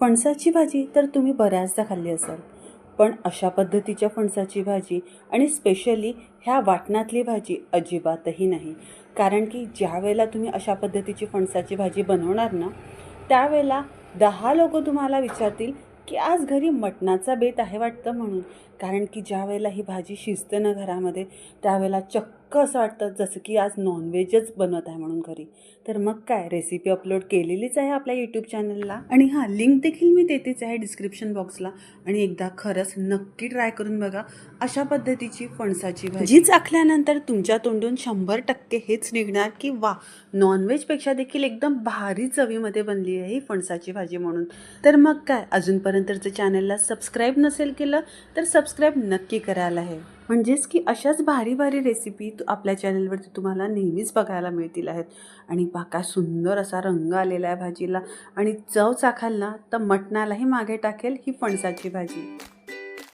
फणसाची भाजी तर तुम्ही बऱ्याचदा खाल्ली असाल. पण अशा पद्धतीच्या फणसाची भाजी आणि स्पेशली ह्या वाटणातली भाजी अजिबातही नाही. कारण की ज्या वेळेला तुम्ही अशा पद्धतीची फणसाची भाजी बनवणार ना त्यावेळेला दहा लोक तुम्हाला विचारतील की आज घरी मटणाचा बेत आहे वाटतं म्हणून. कारण की ज्या वेळेला ही भाजी शिजते ना घरामध्ये त्यावेळेला चक्क असं वाटतं? जसं की आज नॉनव्हेजच बनवत आहे म्हणून घरी. तर मग काय? रेसिपी अपलोड केलेलीच आहे आपल्या यूट्यूब चॅनलला आणि हां लिंक देखील मी देतेच आहे डिस्क्रिप्शन बॉक्सला आणि एकदा खरंच नक्की ट्राय करून बघा. अशा पद्धतीची फणसाची भाजी. चाखल्यानंतर तुमच्या तोंडून शंभर टक्के हेच निघणार की वा! नॉनव्हेजपेक्षा देखील एकदम भारी चवीमध्ये बनली आहे ही फणसाची भाजी म्हणून. तर मग काय? अजूनपर्यंत जर चॅनलला सबस्क्राईब नसेल केलं तर सबस्क्राईब नक्की करायला आहे. म्हणजेच की अशाच भारी भारी रेसिपी तू आपल्या चॅनलवरती तुम्हाला नेहमीच बघायला मिळतील आहेत. आणि बाका सुंदर असा रंग आलेला आहे भाजीला. आणि चव चाखाल ना तर मटणालाही मागे टाकेल ही फणसाची भाजी.